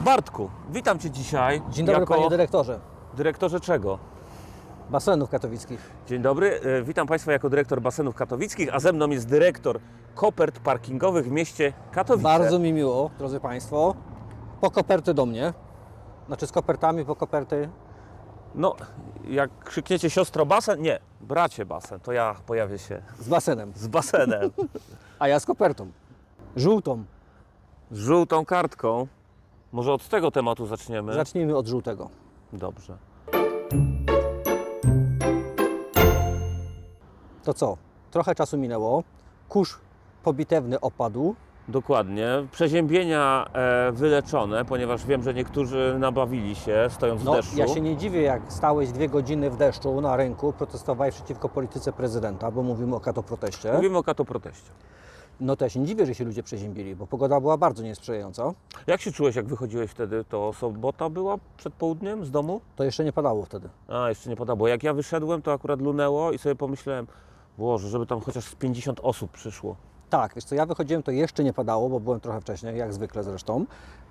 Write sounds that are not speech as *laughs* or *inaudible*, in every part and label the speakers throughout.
Speaker 1: Bartku, witam Cię dzisiaj.
Speaker 2: Dzień dobry
Speaker 1: jako
Speaker 2: panie dyrektorze
Speaker 1: dyrektorze czego?
Speaker 2: basenów katowickich.
Speaker 1: Dzień dobry, e, witam Państwa jako dyrektor basenów katowickich, a ze mną jest dyrektor kopert parkingowych w mieście Katowice.
Speaker 2: Bardzo mi miło, drodzy Państwo. Po koperty do mnie. Znaczy z kopertami po koperty.
Speaker 1: No, jak krzykniecie siostro basen, nie, bracie basen, to ja pojawię się
Speaker 2: Z basenem.
Speaker 1: z basenem, *laughs*
Speaker 2: A ja z kopertą. Żółtą.
Speaker 1: z żółtą kartką. Może od tego tematu zaczniemy?
Speaker 2: Zacznijmy od żółtego.
Speaker 1: Dobrze.
Speaker 2: To co? Trochę czasu minęło. Kurz pobitewny opadł.
Speaker 1: Dokładnie. Przeziębienia e, wyleczone, ponieważ wiem, że niektórzy nabawili się stojąc
Speaker 2: No,
Speaker 1: w deszczu.
Speaker 2: ja się nie dziwię, jak stałeś dwie godziny w deszczu na rynku, protestowałeś przeciwko polityce prezydenta, bo mówimy o katoproteście.
Speaker 1: Mówimy o katoproteście.
Speaker 2: No to ja się nie dziwię, że się ludzie przeziębili, bo pogoda była bardzo niesprzyjająca.
Speaker 1: Jak się czułeś, jak wychodziłeś wtedy? To sobota była przed południem z domu?
Speaker 2: To jeszcze nie padało wtedy.
Speaker 1: A, jeszcze nie pada, bo jak ja wyszedłem, to akurat lunęło i sobie pomyślałem, Boże, żeby tam chociaż z 50 osób przyszło.
Speaker 2: Tak, wiesz co, ja wychodziłem, to jeszcze nie padało, bo byłem trochę wcześniej, jak zwykle zresztą,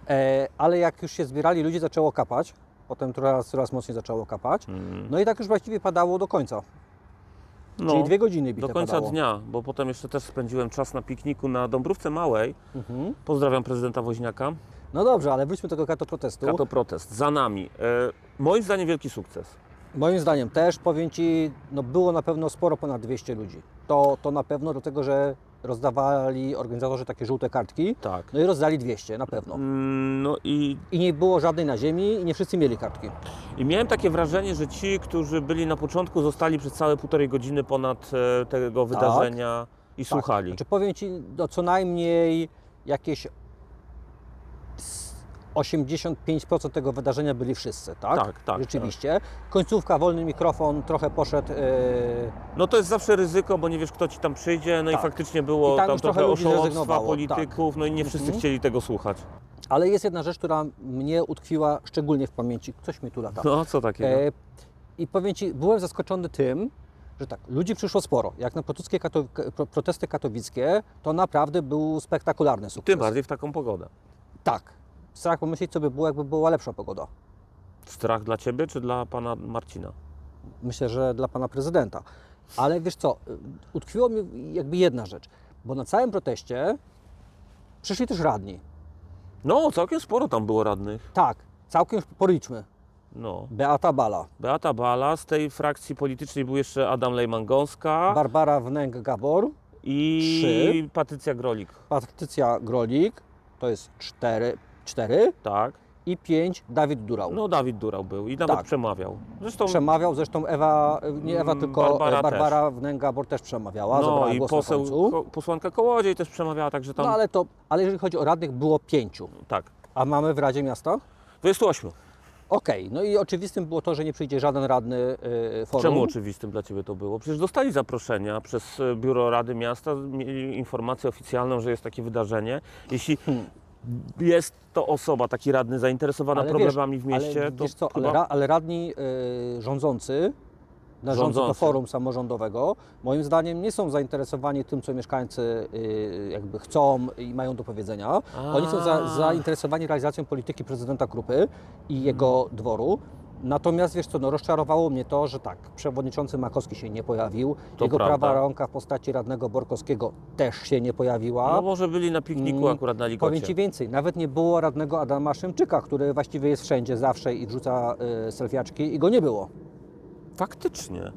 Speaker 2: e, ale jak już się zbierali, ludzie zaczęło kapać, potem coraz, coraz mocniej zaczęło kapać, no i tak już właściwie padało do końca,
Speaker 1: No,
Speaker 2: czyli dwie godziny bite
Speaker 1: do końca
Speaker 2: padało.
Speaker 1: dnia, bo potem jeszcze też spędziłem czas na pikniku na Dąbrówce Małej.
Speaker 2: Mhm.
Speaker 1: Pozdrawiam prezydenta Woźniaka.
Speaker 2: No dobrze, ale wróćmy do tego katoprotestu.
Speaker 1: Kato protest, za nami. E, moim zdaniem wielki sukces.
Speaker 2: Moim zdaniem też, powiem Ci, no było na pewno sporo ponad 200 ludzi. To, to na pewno do tego, że rozdawali organizatorzy takie żółte kartki,
Speaker 1: Tak.
Speaker 2: no i rozdali 200 na pewno.
Speaker 1: Mm, No i
Speaker 2: I nie było żadnej na ziemi i nie wszyscy mieli kartki.
Speaker 1: I miałem takie wrażenie, że ci, którzy byli na początku, zostali przez całe półtorej godziny ponad e, tego wydarzenia i słuchali.
Speaker 2: Tak. Znaczy powiem Ci, no co najmniej jakieś 85% tego wydarzenia byli wszyscy, tak?
Speaker 1: Tak, tak,
Speaker 2: Rzeczywiście. Końcówka, wolny mikrofon, trochę poszedł. Yy,
Speaker 1: No to jest zawsze ryzyko, bo nie wiesz, kto ci tam przyjdzie. No
Speaker 2: Tak.
Speaker 1: i faktycznie było
Speaker 2: I tam
Speaker 1: tam
Speaker 2: już trochę
Speaker 1: oszołomstwa polityków, no i nie wszyscy
Speaker 2: Mhm.
Speaker 1: chcieli tego słuchać.
Speaker 2: ale jest jedna rzecz, która mnie utkwiła szczególnie w pamięci. Coś mi tu lata.
Speaker 1: No co takiego?
Speaker 2: E, I powiem Ci, byłem zaskoczony tym, że tak, ludzi przyszło sporo. Jak na kato, pro- protesty katowickie, to naprawdę był spektakularny sukces.
Speaker 1: Tym bardziej w taką pogodę.
Speaker 2: Tak. Strach pomyśleć, co by było, jakby była lepsza pogoda.
Speaker 1: Strach dla ciebie czy dla pana Marcina?
Speaker 2: Myślę, że dla pana prezydenta. Ale wiesz co, utkwiło mi jakby jedna rzecz, bo na całym proteście przyszli też radni.
Speaker 1: No, całkiem sporo tam było radnych.
Speaker 2: Tak, całkiem policzmy.
Speaker 1: No.
Speaker 2: Beata Bala,
Speaker 1: Beata Bala, z tej frakcji politycznej był jeszcze Adam Lejman-Gąska
Speaker 2: Barbara Wnęk-Gabor,
Speaker 1: i
Speaker 2: Trzy.
Speaker 1: Patrycja Grolik.
Speaker 2: Patrycja Grolik, to jest cztery, cztery
Speaker 1: Tak.
Speaker 2: i pięć Dawid Durał.
Speaker 1: No Dawid Durał był i nawet
Speaker 2: Tak.
Speaker 1: przemawiał. Zresztą
Speaker 2: Przemawiał, zresztą Ewa, nie Ewa,
Speaker 1: Mm,
Speaker 2: tylko
Speaker 1: Barbara
Speaker 2: Barbara, Barbara Wnęk-Gabor też przemawiała,
Speaker 1: no
Speaker 2: zabrała
Speaker 1: i
Speaker 2: głos na
Speaker 1: poseł,
Speaker 2: końcu.
Speaker 1: ko, posłanka Kołodziej też przemawiała, także tam
Speaker 2: No ale to, ale jeżeli chodzi o radnych, było pięciu.
Speaker 1: tak.
Speaker 2: A mamy w Radzie Miasta?
Speaker 1: 28.
Speaker 2: Okej, no i oczywistym było to, że nie przyjdzie żaden radny yy, forum.
Speaker 1: Czemu oczywistym dla Ciebie to było? Przecież dostali zaproszenia przez e, Biuro Rady Miasta, mieli informację oficjalną, że jest takie wydarzenie. Jeśli
Speaker 2: Hmm.
Speaker 1: Jest to osoba, taki radny zainteresowana
Speaker 2: Ale
Speaker 1: problemami w mieście,
Speaker 2: ale,
Speaker 1: to
Speaker 2: wiesz co,
Speaker 1: chyba...
Speaker 2: ale, ra, ale radni yy, rządzący, należący do
Speaker 1: Rządzący.
Speaker 2: forum samorządowego, moim zdaniem nie są zainteresowani tym, co mieszkańcy yy, jakby chcą i mają do powiedzenia. Oni są za,
Speaker 1: A.
Speaker 2: zainteresowani realizacją polityki prezydenta Krupy i jego dworu. Natomiast wiesz co, no rozczarowało mnie to, że tak, przewodniczący Makowski się nie pojawił,
Speaker 1: To
Speaker 2: jego
Speaker 1: prawda.
Speaker 2: prawa ręka w postaci radnego Borkowskiego też się nie pojawiła.
Speaker 1: No może byli na pikniku
Speaker 2: Mm,
Speaker 1: akurat na Ligocie.
Speaker 2: Powiem Ci więcej, nawet nie było radnego Adama Szymczyka, który właściwie jest wszędzie, zawsze i wrzuca y, selfiaczki i go nie było.
Speaker 1: Faktycznie.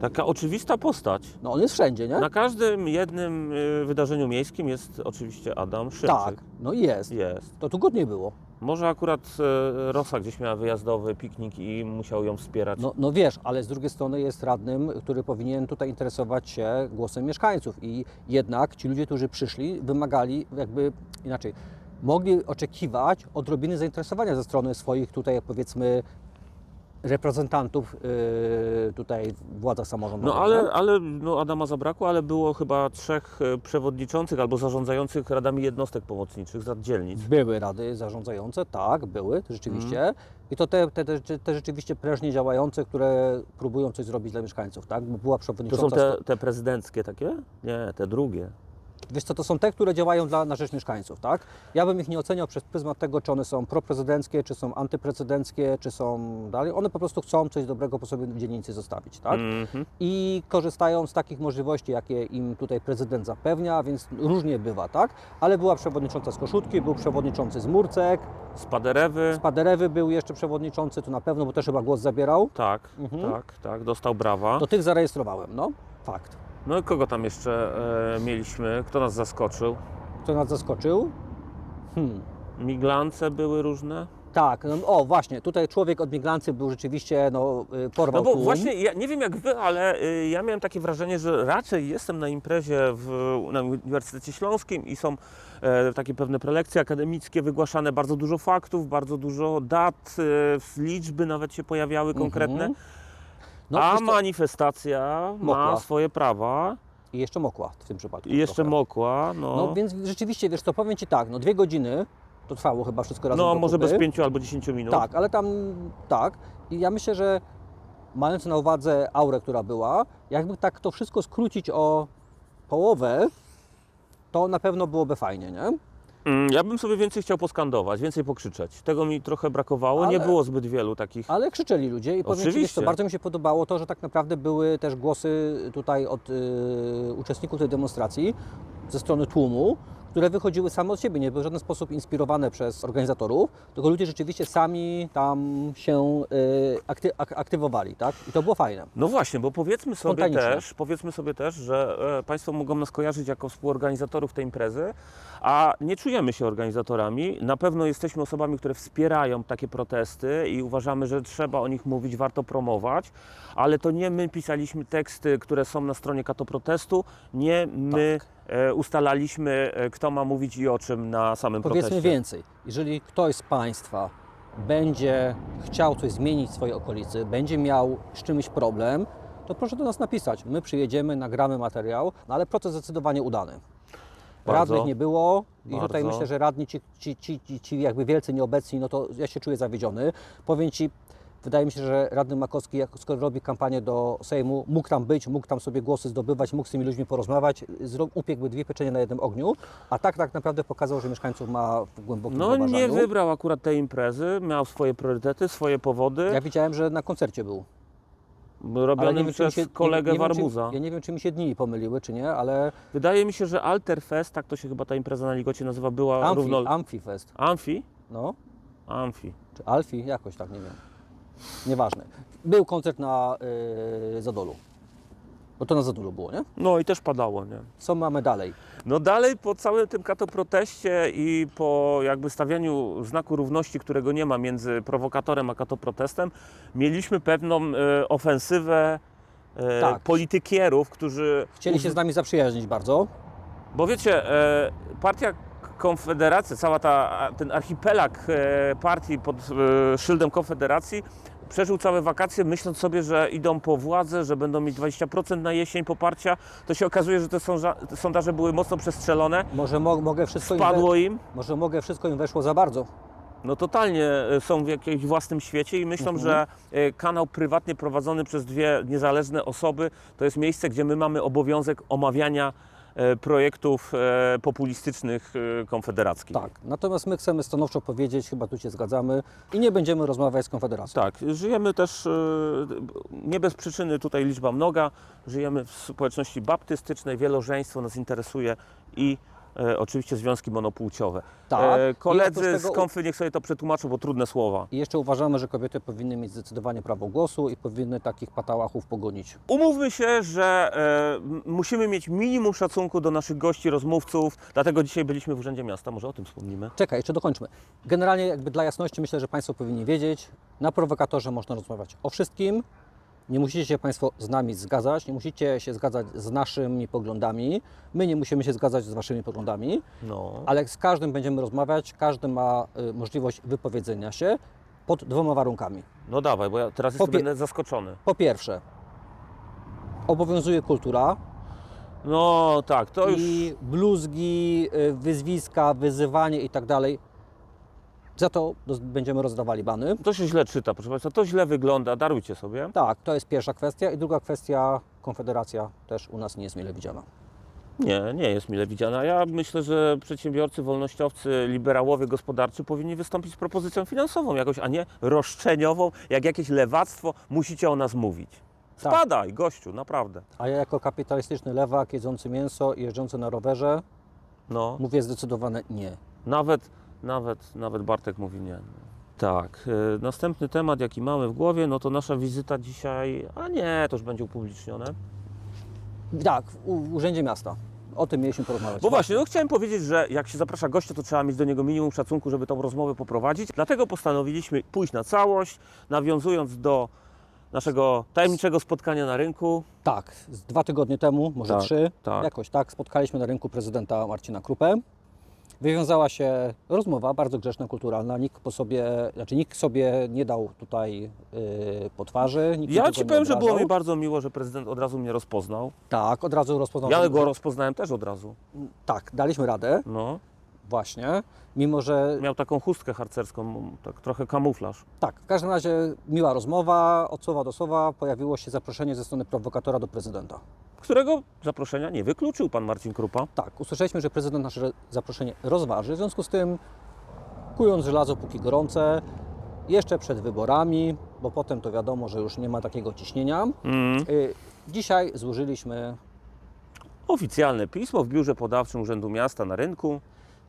Speaker 1: Taka oczywista postać.
Speaker 2: No on jest wszędzie, nie?
Speaker 1: Na każdym jednym y, wydarzeniu miejskim jest oczywiście Adam Szymczyk.
Speaker 2: tak, no jest.
Speaker 1: Jest.
Speaker 2: To tu go nie było.
Speaker 1: Może akurat e, Rosa gdzieś miała wyjazdowy piknik i musiał ją wspierać.
Speaker 2: No, no wiesz, ale z drugiej strony jest radnym, który powinien tutaj interesować się głosem mieszkańców i jednak ci ludzie, którzy przyszli, wymagali jakby inaczej, mogli oczekiwać odrobiny zainteresowania ze strony swoich tutaj powiedzmy reprezentantów yy, tutaj w władzach samorządowych.
Speaker 1: No ale, ale no Adama zabrakło, ale było chyba trzech e, przewodniczących albo zarządzających radami jednostek pomocniczych z rad dzielnic.
Speaker 2: Były rady zarządzające, tak, były, to rzeczywiście.
Speaker 1: Mhm.
Speaker 2: I to te, te, te, te rzeczywiście prężnie działające, które próbują coś zrobić dla mieszkańców, tak? Bo była
Speaker 1: To
Speaker 2: przewodnicząca.
Speaker 1: są te, te prezydenckie takie? Nie, te drugie.
Speaker 2: Wiesz co, to są te, które działają dla, na rzecz mieszkańców, tak? Ja bym ich nie oceniał przez pryzmat tego, czy one są proprezydenckie, czy są antyprezydenckie, czy są dalej. One po prostu chcą coś dobrego po sobie w dzielnicy zostawić, tak?
Speaker 1: Mhm.
Speaker 2: I korzystają z takich możliwości, jakie im tutaj prezydent zapewnia, więc różnie bywa, tak? Ale była przewodnicząca z Koszutki, był przewodniczący z Murcek,
Speaker 1: Spaderewy.
Speaker 2: z Paderewy był jeszcze przewodniczący, to na pewno, bo też chyba głos zabierał.
Speaker 1: Tak,
Speaker 2: Mhm.
Speaker 1: tak, tak, dostał brawa.
Speaker 2: Do tych zarejestrowałem, no. Fakt.
Speaker 1: No i kogo tam jeszcze e, mieliśmy? Kto nas zaskoczył?
Speaker 2: Kto nas zaskoczył? Hmm.
Speaker 1: Miglance były różne?
Speaker 2: Tak, no, o właśnie, tutaj człowiek od miglancy był rzeczywiście, no, y, porwał
Speaker 1: No bo
Speaker 2: tłum.
Speaker 1: właśnie, ja nie wiem jak wy, ale y, ja miałem takie wrażenie, że raczej jestem na imprezie w, na Uniwersytecie Śląskim i są e, takie pewne prelekcje akademickie wygłaszane, bardzo dużo faktów, bardzo dużo dat, e, liczby nawet się pojawiały konkretne,
Speaker 2: Mhm. No,
Speaker 1: a manifestacja ma
Speaker 2: Mokła.
Speaker 1: swoje prawa
Speaker 2: I jeszcze mokła w tym przypadku.
Speaker 1: i jeszcze
Speaker 2: trochę.
Speaker 1: mokła, no,
Speaker 2: No więc rzeczywiście, wiesz co, powiem Ci tak, no dwie godziny to trwało chyba wszystko razem.
Speaker 1: no może bez pięciu albo dziesięciu minut.
Speaker 2: Tak, ale tam tak. I ja myślę, że mając na uwadze aurę, która była, jakby tak to wszystko skrócić o połowę, to na pewno byłoby fajnie, nie?
Speaker 1: Mm, Ja bym sobie więcej chciał poskandować, więcej pokrzyczeć. Tego mi trochę brakowało, nie
Speaker 2: Ale-
Speaker 1: było zbyt wielu takich.
Speaker 2: Ale krzyczeli ludzie i powiem Ci, wiesz co,
Speaker 1: Oczywiście.
Speaker 2: bardzo mi się podobało to, że tak naprawdę były też głosy tutaj od y, uczestników tej demonstracji ze strony tłumu, które wychodziły same od siebie, nie były w żaden sposób inspirowane przez organizatorów, tylko ludzie rzeczywiście sami tam się y, akty, ak, aktywowali, tak? I to było fajne.
Speaker 1: No właśnie, bo powiedzmy sobie też, powiedzmy sobie też, że e, Państwo mogą nas kojarzyć jako współorganizatorów tej imprezy, a nie czujemy się organizatorami. Na pewno jesteśmy osobami, które wspierają takie protesty i uważamy, że trzeba o nich mówić, warto promować, ale to nie my pisaliśmy teksty, które są na stronie Kato Protestu, nie my
Speaker 2: Tak.
Speaker 1: E, ustalaliśmy, e, kto ma mówić i o czym na samym
Speaker 2: Powiedzmy
Speaker 1: proteście.
Speaker 2: więcej, jeżeli ktoś z Państwa będzie chciał coś zmienić w swojej okolicy, będzie miał z czymś problem, to proszę do nas napisać. My przyjedziemy, nagramy materiał, no ale proces zdecydowanie udany.
Speaker 1: Bardzo.
Speaker 2: Radnych nie było i tutaj
Speaker 1: Bardzo.
Speaker 2: myślę, że radni ci, ci, ci, ci jakby wielcy nieobecni, no to ja się czuję zawiedziony. Powiem Ci, wydaje mi się, że radny Makowski, skoro robi kampanię do Sejmu, mógł tam być, mógł tam sobie głosy zdobywać, mógł z tymi ludźmi porozmawiać, upiekłby dwie pieczenie na jednym ogniu, a tak tak naprawdę pokazał, że mieszkańców ma w głębokim
Speaker 1: No nie
Speaker 2: poważaniu.
Speaker 1: wybrał akurat tej imprezy, miał swoje priorytety, swoje powody,
Speaker 2: Ja widziałem, że na koncercie był.
Speaker 1: Robionym
Speaker 2: nie wiem,
Speaker 1: przez
Speaker 2: się,
Speaker 1: kolegę
Speaker 2: nie, nie wiem, czy,
Speaker 1: Warmuza.
Speaker 2: Ja nie wiem, czy mi się dni pomyliły, czy nie, ale
Speaker 1: Wydaje mi się, że Alterfest, tak to się chyba ta impreza na Ligocie nazywa, była
Speaker 2: Amfi,
Speaker 1: równo...
Speaker 2: Amfifest,
Speaker 1: Amfi?
Speaker 2: no.
Speaker 1: Amfi.
Speaker 2: czy Alfi, jakoś tak, nie wiem. Nieważne. Był koncert na yy, Zadolu. Bo to na Zadolu było, nie?
Speaker 1: No i też padało, nie?
Speaker 2: Co mamy dalej?
Speaker 1: No dalej po całym tym katoproteście i po jakby stawianiu znaku równości, którego nie ma między prowokatorem a katoprotestem, mieliśmy pewną e, ofensywę e,
Speaker 2: Tak.
Speaker 1: politykierów, którzy...
Speaker 2: Chcieli się z nami zaprzyjaźnić bardzo.
Speaker 1: Bo wiecie, e, partia Konfederacja, cała ta, ten archipelag e, partii pod e, szyldem Konfederacji przeżył całe wakacje myśląc sobie, że idą po władzę, że będą mieć 20% na jesień poparcia. To się okazuje, że te sondaże były mocno przestrzelone.
Speaker 2: Może mo mogę wszystko im,
Speaker 1: Spadło
Speaker 2: we-
Speaker 1: im.
Speaker 2: może mogę wszystko im weszło za bardzo.
Speaker 1: No totalnie e, są w jakimś własnym świecie i myślą,
Speaker 2: Mhm.
Speaker 1: że e, kanał prywatnie prowadzony przez dwie niezależne osoby to jest miejsce, gdzie my mamy obowiązek omawiania projektów e, populistycznych e, konfederackich.
Speaker 2: Tak. Natomiast my chcemy stanowczo powiedzieć, chyba tu się zgadzamy, i nie będziemy rozmawiać z Konfederacją.
Speaker 1: Tak, żyjemy też e, nie bez przyczyny tutaj liczba mnoga. Żyjemy w społeczności baptystycznej, wielożeństwo nas interesuje i e, oczywiście związki monopłciowe.
Speaker 2: Tak.
Speaker 1: E,
Speaker 2: I
Speaker 1: koledzy
Speaker 2: oprócz
Speaker 1: z
Speaker 2: tego-
Speaker 1: konfy niech sobie to przetłumaczą, bo trudne słowa.
Speaker 2: I jeszcze uważamy, że kobiety powinny mieć zdecydowanie prawo głosu i powinny takich patałachów pogonić.
Speaker 1: Umówmy się, że e, m- musimy mieć minimum szacunku do naszych gości, rozmówców, dlatego dzisiaj byliśmy w Urzędzie Miasta, może o tym wspomnimy.
Speaker 2: Czekaj, jeszcze dokończmy. Generalnie jakby dla jasności myślę, że Państwo powinni wiedzieć, na prowokatorze można rozmawiać o wszystkim. Nie musicie się Państwo z nami zgadzać, nie musicie się zgadzać z naszymi poglądami. My nie musimy się zgadzać z Waszymi poglądami,
Speaker 1: No.
Speaker 2: ale z każdym będziemy rozmawiać, każdy ma y, możliwość wypowiedzenia się pod dwoma warunkami.
Speaker 1: no dawaj, bo ja teraz jestem będę zaskoczony.
Speaker 2: Po pierwsze, obowiązuje kultura
Speaker 1: No tak, to już...
Speaker 2: i bluzgi, y, wyzwiska, wyzywanie i tak dalej. Za to będziemy rozdawali bany.
Speaker 1: To się źle czyta, proszę Państwa, to źle wygląda, darujcie sobie.
Speaker 2: Tak, to jest pierwsza kwestia. I druga kwestia, Konfederacja też u nas nie jest mile widziana.
Speaker 1: Nie, nie jest mile widziana. Ja myślę, że przedsiębiorcy, wolnościowcy, liberałowie gospodarczy powinni wystąpić z propozycją finansową jakoś, a nie roszczeniową, jak jakieś lewactwo musicie o nas mówić.
Speaker 2: Tak.
Speaker 1: Spadaj, gościu, naprawdę.
Speaker 2: A ja jako kapitalistyczny lewak jedzący mięso i jeżdżący na rowerze
Speaker 1: No,
Speaker 2: mówię zdecydowane nie.
Speaker 1: nawet, nawet, nawet Bartek mówi nie. Tak, y, następny temat, jaki mamy w głowie, no to nasza wizyta dzisiaj, a nie, to już będzie upublicznione.
Speaker 2: Tak, w Urzędzie Miasta. O tym mieliśmy porozmawiać.
Speaker 1: Bo właśnie, no chciałem powiedzieć, że jak się zaprasza gościa, to trzeba mieć do niego minimum szacunku, żeby tą rozmowę poprowadzić. Dlatego postanowiliśmy pójść na całość, nawiązując do naszego tajemniczego spotkania na rynku.
Speaker 2: Tak, z dwa tygodnie temu, może
Speaker 1: Tak,
Speaker 2: trzy,
Speaker 1: tak.
Speaker 2: jakoś tak, spotkaliśmy na rynku prezydenta Marcina Krupę. Wywiązała się rozmowa bardzo grzeczna, kulturalna. Nikt po sobie, znaczy nikt sobie nie dał tutaj yy, po twarzy. Nikt
Speaker 1: Ja Ci powiem, że było mi bardzo miło, że prezydent od razu mnie rozpoznał.
Speaker 2: Tak, od razu rozpoznał.
Speaker 1: Ja go rozpoznałem też od razu.
Speaker 2: Tak, daliśmy radę,
Speaker 1: No.
Speaker 2: właśnie. Mimo, że
Speaker 1: Miał taką chustkę harcerską, tak trochę kamuflaż.
Speaker 2: tak, w każdym razie miła rozmowa, od słowa do słowa pojawiło się zaproszenie ze strony prowokatora do prezydenta.
Speaker 1: Którego zaproszenia nie wykluczył pan Marcin Krupa.
Speaker 2: Tak, usłyszeliśmy, że prezydent nasze zaproszenie rozważy, w związku z tym kując żelazo póki gorące, jeszcze przed wyborami, bo potem to wiadomo, że już nie ma takiego ciśnienia.
Speaker 1: Mm.
Speaker 2: y, Dzisiaj złożyliśmy,
Speaker 1: Oficjalne pismo w biurze podawczym Urzędu Miasta na rynku.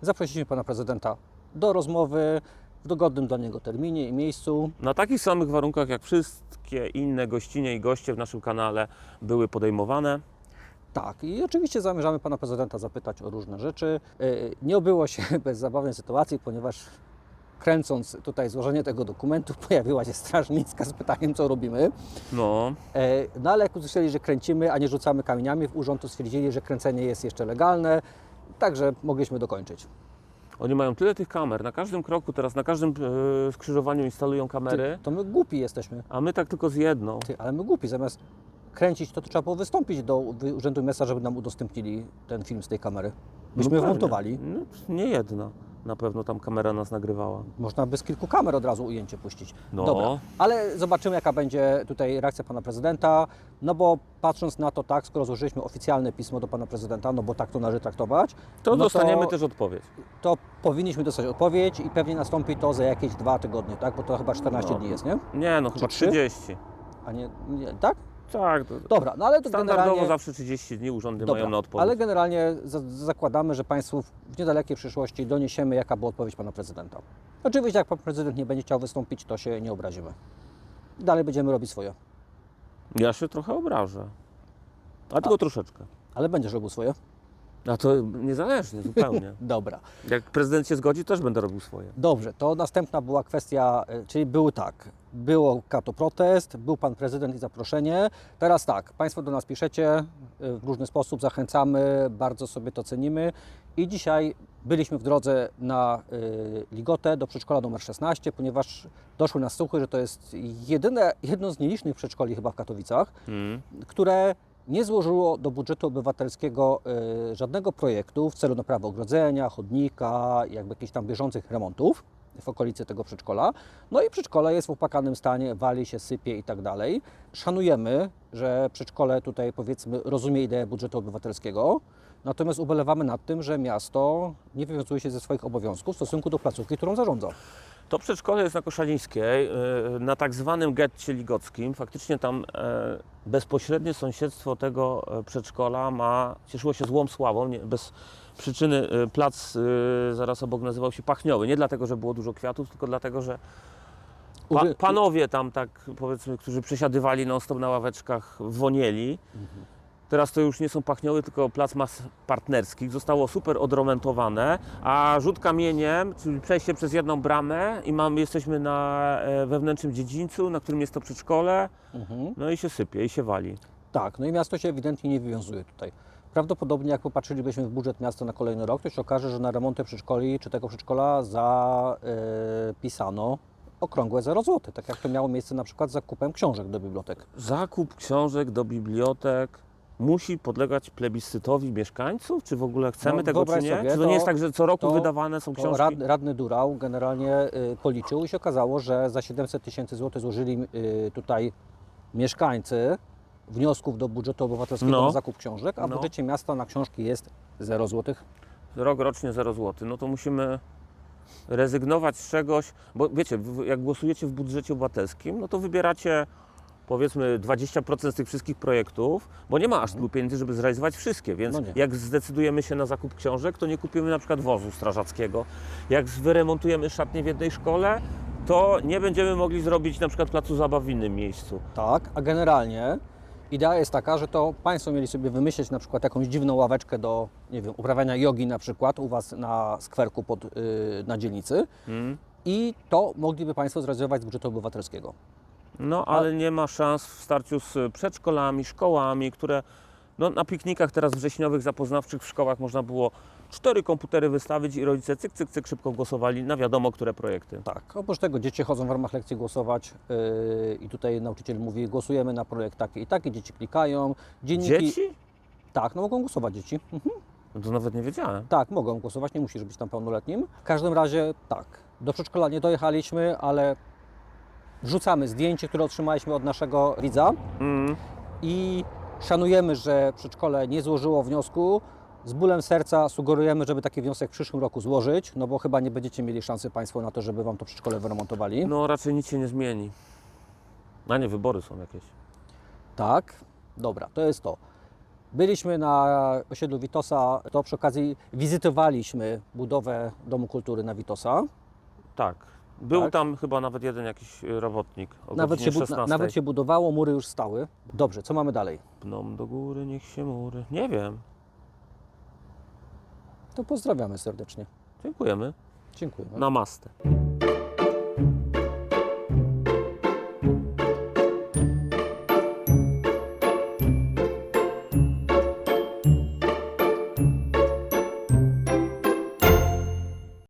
Speaker 2: zaprosiliśmy pana prezydenta do rozmowy w dogodnym dla niego terminie i miejscu.
Speaker 1: Na takich samych warunkach jak wszystkie inne gościnie i goście w naszym kanale były podejmowane.
Speaker 2: Tak, i oczywiście zamierzamy pana prezydenta zapytać o różne rzeczy. Y, Nie obyło się *laughs* bez zabawnej sytuacji, ponieważ kręcąc tutaj złożenie tego dokumentu, *laughs* pojawiła się strażnicka z pytaniem, co robimy.
Speaker 1: No,
Speaker 2: E, No ale jak usłyszeli, że kręcimy, a nie rzucamy kamieniami w urząd, to stwierdzili, że kręcenie jest jeszcze legalne, także mogliśmy dokończyć.
Speaker 1: Oni mają tyle tych kamer. Na każdym kroku teraz, na każdym e, skrzyżowaniu instalują kamery,
Speaker 2: Ty, to my głupi jesteśmy.
Speaker 1: a my tak tylko z jedną.
Speaker 2: Ty, ale my głupi, zamiast kręcić, to, to trzeba było wystąpić do Urzędu Miasta, żeby nam udostępnili ten film z tej kamery. Byśmy
Speaker 1: pewnie.
Speaker 2: wmontowali.
Speaker 1: No, nie jedna. Na pewno tam kamera nas nagrywała.
Speaker 2: Można by z kilku kamer od razu ujęcie puścić.
Speaker 1: No.
Speaker 2: Dobra, ale zobaczymy, jaka będzie tutaj reakcja pana prezydenta. No bo patrząc na to tak, skoro złożyliśmy oficjalne pismo do pana prezydenta, no bo tak to należy traktować,
Speaker 1: To
Speaker 2: no
Speaker 1: dostaniemy też odpowiedź.
Speaker 2: to powinniśmy dostać odpowiedź i pewnie nastąpi to za jakieś dwa tygodnie, tak? Bo to chyba 14
Speaker 1: No.
Speaker 2: dni jest, nie?
Speaker 1: Nie, no chyba
Speaker 2: trzy?
Speaker 1: 30.
Speaker 2: A nie, nie tak?
Speaker 1: Tak, to
Speaker 2: Dobra, no ale to
Speaker 1: standardowo
Speaker 2: generalnie...
Speaker 1: zawsze 30 dni urzędy
Speaker 2: Dobra,
Speaker 1: mają na odpowiedź.
Speaker 2: ale generalnie za, zakładamy, że Państwu w niedalekiej przyszłości doniesiemy, jaka była odpowiedź Pana Prezydenta. Oczywiście jak Pan Prezydent nie będzie chciał wystąpić, to się nie obrazimy. Dalej będziemy robić swoje.
Speaker 1: Ja się trochę obrażę. A tylko troszeczkę.
Speaker 2: Ale będziesz robił swoje?
Speaker 1: A to niezależnie, zupełnie. *laughs*
Speaker 2: Dobra.
Speaker 1: Jak prezydent się zgodzi, też będę robił swoje.
Speaker 2: Dobrze, to następna była kwestia, y, czyli był tak, było kato protest, był Pan Prezydent i zaproszenie. Teraz tak, Państwo do nas piszecie y, w różny sposób, zachęcamy, bardzo sobie to cenimy. I dzisiaj byliśmy w drodze na y, Ligotę do przedszkola numer 16, ponieważ doszły nas słuchy, że to jest jedyne, jedno z nielicznych przedszkoli chyba w Katowicach,
Speaker 1: Mm.
Speaker 2: które nie złożyło do budżetu obywatelskiego y, żadnego projektu w celu naprawy ogrodzenia, chodnika, jakby jakichś tam bieżących remontów w okolicy tego przedszkola. No i przedszkole jest w opłakanym stanie, wali się, sypie i tak dalej. Szanujemy, że przedszkole tutaj powiedzmy rozumie ideę budżetu obywatelskiego, natomiast ubolewamy nad tym, że miasto nie wywiązuje się ze swoich obowiązków w stosunku do placówki, którą zarządza.
Speaker 1: To przedszkole jest na Koszalińskiej, yy, na tak zwanym getcie ligockim. Faktycznie tam e, bezpośrednie sąsiedztwo tego e, przedszkola ma, cieszyło się złą sławą. Nie, bez przyczyny e, plac e, zaraz obok nazywał się Pachniowy. Nie dlatego, że było dużo kwiatów, tylko dlatego, że pa, panowie tam tak powiedzmy, którzy przesiadywali non-stop na ławeczkach, wonieli. Teraz to już nie są pachnioły, tylko plac mas partnerskich. Zostało super odremontowane, a rzut kamieniem, czyli przejście przez jedną bramę i mamy, jesteśmy na e, wewnętrznym dziedzińcu, na którym jest to przedszkole,
Speaker 2: Mhm.
Speaker 1: no i się sypie, i się wali.
Speaker 2: Tak, no i miasto się ewidentnie nie wywiązuje tutaj. Prawdopodobnie jak popatrzylibyśmy w budżet miasta na kolejny rok, to się okaże, że na remonty przedszkoli czy tego przedszkola zapisano okrągłe 0 zł, tak jak to miało miejsce na przykład z zakupem książek do bibliotek.
Speaker 1: Zakup książek do bibliotek musi podlegać plebiscytowi mieszkańców? Czy w ogóle chcemy
Speaker 2: No,
Speaker 1: tego, czy nie?
Speaker 2: sobie,
Speaker 1: czy to,
Speaker 2: to-
Speaker 1: nie jest tak, że co roku
Speaker 2: to-
Speaker 1: wydawane są książki?
Speaker 2: rad, radny Durał generalnie y, policzył i się okazało, że za 700 tysięcy złotych złożyli y, tutaj mieszkańcy wniosków do budżetu obywatelskiego
Speaker 1: No.
Speaker 2: na zakup książek, a w
Speaker 1: No.
Speaker 2: budżecie miasta na książki jest 0 zł.
Speaker 1: Rok rocznie 0 zł. No to musimy rezygnować z czegoś, bo wiecie, jak głosujecie w budżecie obywatelskim, no to wybieracie powiedzmy 20% z tych wszystkich projektów, bo nie ma aż tylu pieniędzy, żeby zrealizować wszystkie, więc
Speaker 2: No
Speaker 1: jak zdecydujemy się na zakup książek, to nie kupimy na przykład wozu strażackiego. Jak wyremontujemy szatnię w jednej szkole, to nie będziemy mogli zrobić na przykład placu zabaw w innym miejscu.
Speaker 2: Tak, a generalnie idea jest taka, że to Państwo mieli sobie wymyśleć na przykład jakąś dziwną ławeczkę do, nie wiem, uprawiania jogi na przykład u Was na skwerku pod, yy, na dzielnicy
Speaker 1: Mm?
Speaker 2: i to mogliby Państwo zrealizować z budżetu obywatelskiego.
Speaker 1: No, ale nie ma szans w starciu z przedszkolami, szkołami, które no, na piknikach teraz wrześniowych, zapoznawczych w szkołach można było cztery komputery wystawić i rodzice cyk, cyk, cyk szybko głosowali na wiadomo które projekty.
Speaker 2: Tak, oprócz tego dzieci chodzą w ramach lekcji głosować yy, i tutaj nauczyciel mówi, głosujemy na projekt taki i taki, dzieci klikają. Dzienniki,
Speaker 1: Dzieci?
Speaker 2: Tak, no mogą głosować dzieci. Mhm.
Speaker 1: No to nawet nie wiedziałem.
Speaker 2: Tak, mogą głosować, nie musisz być tam pełnoletnim. W każdym razie tak, do przedszkola nie dojechaliśmy, ale wrzucamy zdjęcie, które otrzymaliśmy od naszego widza
Speaker 1: Mm.
Speaker 2: i szanujemy, że przedszkole nie złożyło wniosku. Z bólem serca sugerujemy, żeby taki wniosek w przyszłym roku złożyć, no bo chyba nie będziecie mieli szansy Państwo na to, żeby Wam to przedszkole wyremontowali.
Speaker 1: No raczej nic się nie zmieni. A nie, wybory są jakieś.
Speaker 2: Tak, dobra, to jest to. Byliśmy na osiedlu Witosa, to przy okazji wizytowaliśmy budowę Domu Kultury na Witosa.
Speaker 1: Tak. Był
Speaker 2: Tak?
Speaker 1: tam chyba nawet jeden jakiś y, robotnik o
Speaker 2: Nawet się,
Speaker 1: godzinie
Speaker 2: bu-
Speaker 1: 16.
Speaker 2: nawet się budowało, mury już stały. Dobrze, co mamy dalej?
Speaker 1: Pną do góry, niech się mury. Nie wiem.
Speaker 2: To pozdrawiamy serdecznie.
Speaker 1: Dziękujemy.
Speaker 2: Dziękujemy.
Speaker 1: Namaste.